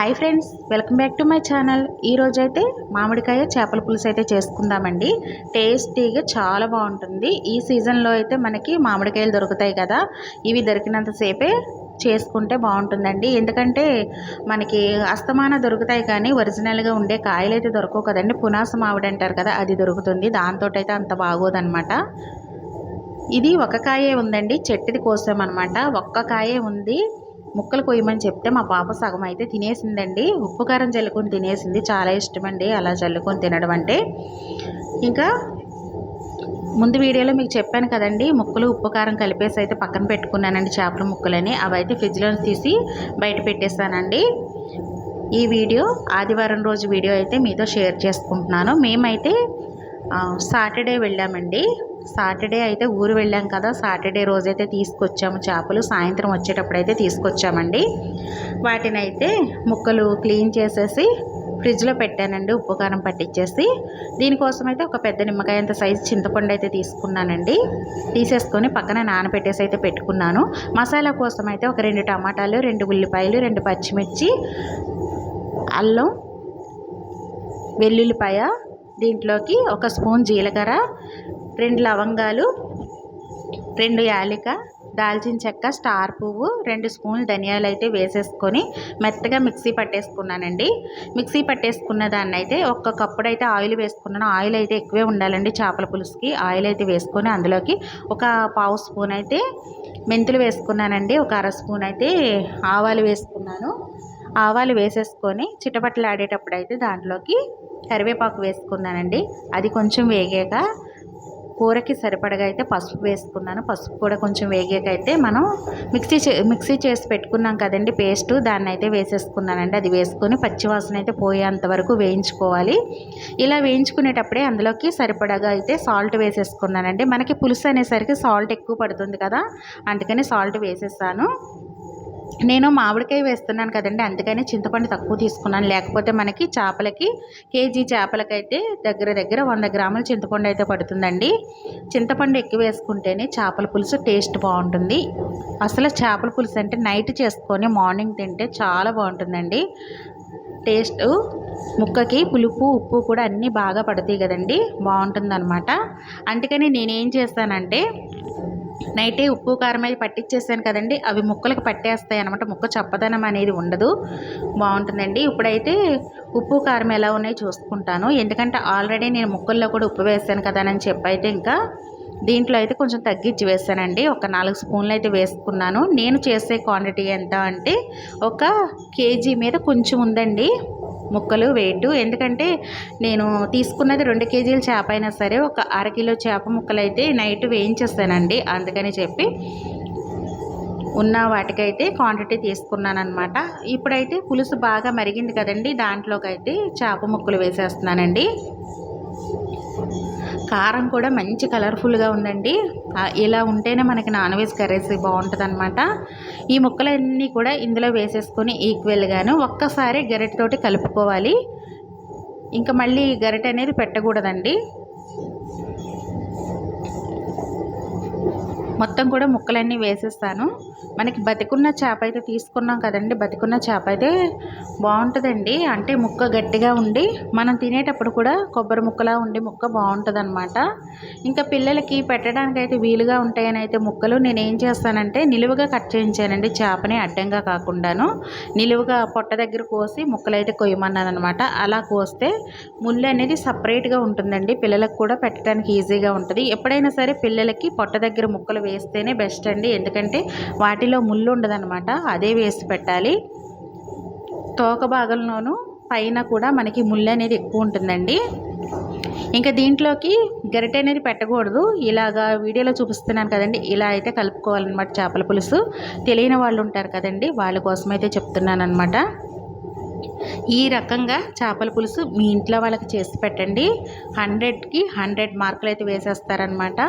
Hi friends welcome back to my channel ఈరోజైతే మామిడికాయ చేపల పులుసు అయితే చేసుకుందామండి. టేస్టీగా చాలా బాగుంటుంది. ఈ సీజన్లో అయితే మనకి మామిడికాయలు దొరుకుతాయి కదా. ఇవి దొరికినంతసేపే చేసుకుంటే బాగుంటుందండి. ఎందుకంటే మనకి అస్తమాన దొరుకుతాయి కానీ ఒరిజినల్గా ఉండే కాయలు అయితే దొరకవు కదండి. పునాస మామిడి అంటారు కదా అది దొరుకుతుంది. దాంతో అయితే అంత బాగోదన్నమాట. ఇది ఒక కాయే ఉందండి. చెట్టుది కోసామన్నమాట. ఒక్క కాయే ఉంది. ముక్కలు కొయ్యమని చెప్తే మా పాప సగం అయితే తినేసిందండి. ఉప్పు కారం చల్లుకొని తినేసింది. చాలా ఇష్టమండి అలా చల్లుకొని తినడం అంటే. ఇంకా ముందు వీడియోలో మీకు చెప్పాను కదండి ముక్కలు ఉప్పు కారం కలిపేసి అయితే పక్కన పెట్టుకున్నానండి చేపల ముక్కలని. అవి అయితే ఫ్రిడ్జ్లో తీసి బయట పెట్టేస్తానండి. ఈ వీడియో ఆదివారం రోజు వీడియో అయితే మీతో షేర్ చేసుకుంటున్నాను. మేమైతే సాటర్డే వెళ్ళామండి. సాటర్డే అయితే ఊరు వెళ్ళాం కదా సాటర్డే రోజైతే తీసుకొచ్చాము చేపలు. సాయంత్రం వచ్చేటప్పుడు అయితే తీసుకొచ్చామండి. వాటిని అయితే ముక్కలు క్లీన్ చేసేసి ఫ్రిడ్జ్లో పెట్టానండి ఉప్పు కారం పట్టించేసి దీనికోసం అయితే ఒక పెద్ద నిమ్మకాయ అంత సైజు చింతపండు అయితే తీసుకున్నానండి. తీసేసుకొని పక్కన నానబెట్టేసి అయితే పెట్టుకున్నాను. మసాలా కోసం అయితే ఒక రెండు టమాటాలు రెండు ఉల్లిపాయలు రెండు పచ్చిమిర్చి అల్లం వెల్లుల్లిపాయ దీంట్లోకి ఒక స్పూన్ జీలకర్ర రెండు లవంగాలు రెండు యాలిక దాల్చిన చెక్క స్టార్ పువ్వు రెండు స్పూన్లు ధనియాలు అయితే వేసేసుకొని మెత్తగా మిక్సీ పట్టేసుకున్నానండి. మిక్సీ పట్టేసుకున్న దాన్ని అయితే ఒక్క కప్పుడు అయితే ఆయిల్ వేసుకున్నాను. ఆయిల్ అయితే ఎక్కువే ఉండాలండి చేపల పులుసుకి. ఆయిల్ అయితే వేసుకొని అందులోకి ఒక పావు స్పూన్ అయితే మెంతులు వేసుకున్నానండి. ఒక అర స్పూన్ అయితే ఆవాలు వేసుకున్నాను. ఆవాలు వేసేసుకొని చిటపట్లు ఆడేటప్పుడు అయితే దాంట్లోకి కరివేపాకు వేసుకున్నానండి. అది కొంచెం వేగాక కూరకి సరిపడగా అయితే పసుపు వేసుకున్నాను. పసుపు కూడా కొంచెం వేగాకైతే మనం మిక్సీ చే మిక్సీ చేసి పెట్టుకున్నాం కదండి పేస్ట్. దాన్ని అయితే వేసేసుకున్నానండి. అది వేసుకొని పచ్చివాసన అయితే పోయేంత వరకు వేయించుకోవాలి. ఇలా వేయించుకునేటప్పుడే అందులోకి సరిపడగా అయితే సాల్ట్ వేసేసుకున్నానండి. మనకి పులుసు అనేసరికి సాల్ట్ ఎక్కువ పడుతుంది కదా అందుకని సాల్ట్ వేసేసాను. నేను మామిడికాయ వేస్తున్నాను కదండి అందుకనే చింతపండు తక్కువ తీసుకున్నాను. లేకపోతే మనకి చేపలకి కేజీ చేపలకైతే దగ్గర దగ్గర వంద గ్రాముల చింతపండు అయితే పడుతుందండి. చింతపండు ఎక్కువ వేసుకుంటేనే చేపల పులుసు టేస్ట్ బాగుంటుంది. అసలు చేపల పులుసు అంటే నైట్ చేసుకొని మార్నింగ్ తింటే చాలా బాగుంటుందండి. టేస్ట్ ముక్కకి పులుపు ఉప్పు కూడా అన్నీ బాగా పడతాయి కదండి బాగుంటుంది అందుకని నేనేం చేస్తానంటే నైటే ఉప్పు కారం అయితే పట్టించేసాను కదండి. అవి ముక్కలకు పట్టేస్తాయి అనమాట ముక్క చప్పదనం అనేది ఉండదు. బాగుంటుందండి. ఇప్పుడైతే ఉప్పు కారం ఎలా ఉన్నాయో చూసుకుంటాను. ఎందుకంటే ఆల్రెడీ నేను ముక్కల్లో కూడా ఉప్పు వేసాను కదా అని చెప్పి అయితే ఇంకా దీంట్లో అయితే కొంచెం తగ్గించి వేసానండి. ఒక నాలుగు స్పూన్లు అయితే వేసుకున్నాను. నేను చేసే క్వాంటిటీ ఎంత అంటే ఒక కేజీ మీద కొంచెం ఉందండి. ముక్కలు వెయిట్ ఎందుకంటే నేను తీసుకున్నది రెండు కేజీల చేప అయినా సరే ఒక అరకిలో చేప ముక్కలు అయితే నైట్ వేయించేస్తానండి. అందుకని చెప్పి ఉన్న వాటికైతే క్వాంటిటీ తీసుకున్నాను అనమాట ఇప్పుడైతే పులుసు బాగా మరిగింది కదండి. దాంట్లోకి అయితే చేప ముక్కలు వేసేస్తున్నానండి. కారం కూడా మంచి కలర్ఫుల్గా ఉందండి. ఇలా ఉంటేనే మనకి నాన్ వెజ్ కర్రీస్ బాగుంటుంది అనమాట ఈ ముక్కలన్నీ కూడా ఇందులో వేసేసుకొని ఈక్వల్గాను ఒక్కసారి గరిటతోటి కలుపుకోవాలి. ఇంకా మళ్ళీ గరిట అనేది పెట్టకూడదండి. మొత్తం కూడా ముక్కలన్నీ వేసేస్తాను. మనకి బతికున్న చేప అయితే తీసుకున్నాం కదండి. బతికున్న చేప అయితే బాగుంటుందండి. అంటే ముక్క గట్టిగా ఉండి మనం తినేటప్పుడు కూడా కొబ్బరి ముక్కలా ఉండి ముక్క బాగుంటుంది అనమాట ఇంకా పిల్లలకి పెట్టడానికి అయితే వీలుగా ఉంటాయని అయితే ముక్కలు నేను ఏం చేస్తానంటే నిలువుగా కట్ చేయించానండి చేపని అడ్డంగా కాకుండాను. నిలువుగా పొట్ట దగ్గర కోసి ముక్కలు అయితే కొయ్యమన్నాను అనమాట అలా కోస్తే ముళ్ళు అనేది సపరేట్గా ఉంటుందండి. పిల్లలకు కూడా పెట్టడానికి ఈజీగా ఉంటుంది. ఎప్పుడైనా సరే పిల్లలకి పొట్ట దగ్గర ముక్కలు వేస్తేనే బెస్ట్ అండి. ఎందుకంటే వాటిలో ముళ్ళు ఉండదనమాట అదే వేసి పెట్టాలి. తోక భాగంలోనూ పైన కూడా మనకి ముళ్ళు అనేది ఎక్కువ ఉంటుందండి. ఇంకా దీంట్లోకి గరిటె అనేది పెట్టకూడదు. ఇలాగా వీడియోలో చూపిస్తున్నాను కదండి. ఇలా అయితే కలుపుకోవాలన్నమాట చేపల పులుసు. తెలియని వాళ్ళు ఉంటారు కదండి. వాళ్ళ కోసం అయితే చెప్తున్నాను అనమాట ఈ రకంగా చేపల పులుసు మీ ఇంట్లో వాళ్ళకి చేసి పెట్టండి. హండ్రెడ్కి హండ్రెడ్ మార్కులు అయితే వేసేస్తారనమాట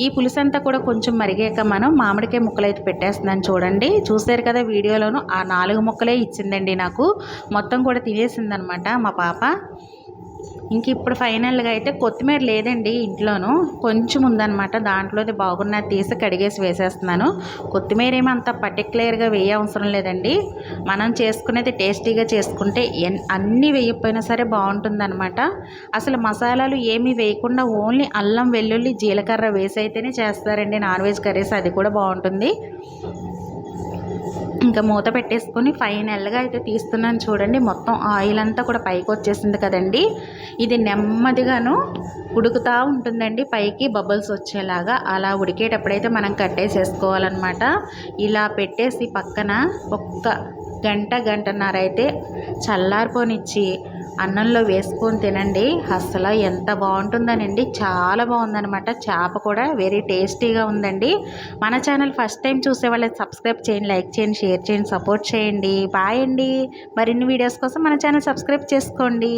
ఈ పులుసు అంతా కూడా కొంచెం మరిగాక మనం మామిడికాయ ముక్కలు అయితే పెట్టేస్తుందని చూడండి. చూసారు కదా వీడియోలోను? ఆ నాలుగు ముక్కలే ఇచ్చిందండి నాకు. మొత్తం కూడా తినేసిందనమాట మా పాప. ఇంక ఇప్పుడు ఫైనల్గా అయితే కొత్తిమీర లేదండి ఇంట్లోనూ. కొంచెం ఉందనమాట దాంట్లోది బాగున్న తీసి కడిగేసి వేసేస్తున్నాను. కొత్తిమీర ఏమి అంత పర్టికులర్గా వేయ అవసరం లేదండి. మనం చేసుకునేది టేస్టీగా చేసుకుంటే ఎన్ అన్నీ వేయకపోయినా సరే బాగుంటుందన్నమాట. అసలు మసాలాలు ఏమీ వేయకుండా ఓన్లీ అల్లం వెల్లుల్లి జీలకర్ర వేసి అయితేనే చేస్తారండి నాన్ వెజ్ కర్రీస్. అది కూడా బాగుంటుంది. ఇంకా మూత పెట్టేసుకొని ఫైనల్గా అయితే తీస్తున్నాను చూడండి. మొత్తం ఆయిల్ అంతా కూడా పైకి వచ్చేసింది కదండి. ఇది నెమ్మదిగాను ఉడుకుతూ ఉంటుందండి. పైకి బబుల్స్ వచ్చేలాగా అలా ఉడికేటప్పుడైతే మనం కట్టేసేసుకోవాలన్నమాట. ఇలా పెట్టేసి పక్కన ఒక్క గంట గంటన్నర అయితే చల్లారిపోనిచ్చి అన్నంలో వేసుకొని తినండి. అసలు ఎంత బాగుంటుందనండి. చాలా బాగుందనమాట చేప కూడా వెరీ టేస్టీగా ఉందండి. మన ఛానల్ ఫస్ట్ టైం చూసే వాళ్ళకి సబ్స్క్రైబ్ చేయండి లైక్ చేయండి షేర్ చేయండి సపోర్ట్ చేయండి. బాయ్ అండి. మరిన్ని వీడియోస్ కోసం మన ఛానల్ సబ్స్క్రైబ్ చేసుకోండి.